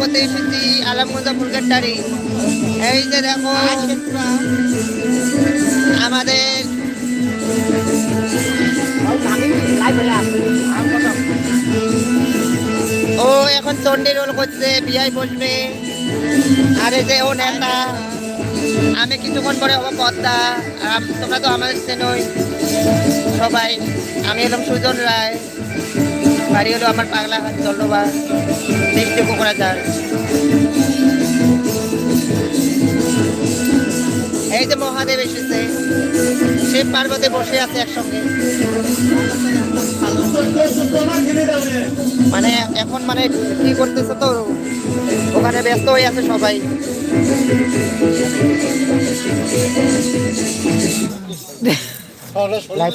করতে এসেছি আলমগঞ্জ ফুলকের এই যে দেখো, আমাদের ও এখন চন্ডী রোল করছে বিয়াই বসবে। আর যে ও নেতা, আমি কিছুক্ষণ পরে হব পদ্মা। তোমরা তো আমাদের চেনই সবাই। আমি এলাম সুজন রায়। বাড়ি হলো আমার পাগলা জল্লবা দেখতে কোকরাঝার এই যে মহাদেব এসেছে শিব পার্বতী বসে আছে একসঙ্গে। মানে এখন মানে কি করতেছে তো? ওখানে ব্যস্ত হয়ে আছে সবাই। লাইভ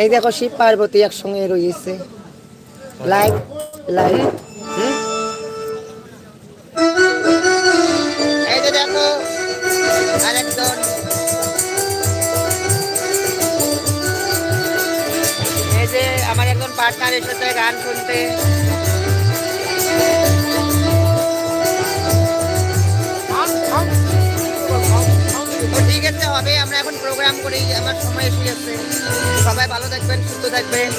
এই দেখো শিব পার্বতী একসঙ্গে রয়েছে। লাইভ লাইভ আমার একজন পার্টনার এসেছে গান শুনতে। ঠিক আছে, হবে। আমরা এখন প্রোগ্রাম করি আমার সময় এসে যাচ্ছে সবাই ভালো থাকবেন, সুস্থ থাকবেন।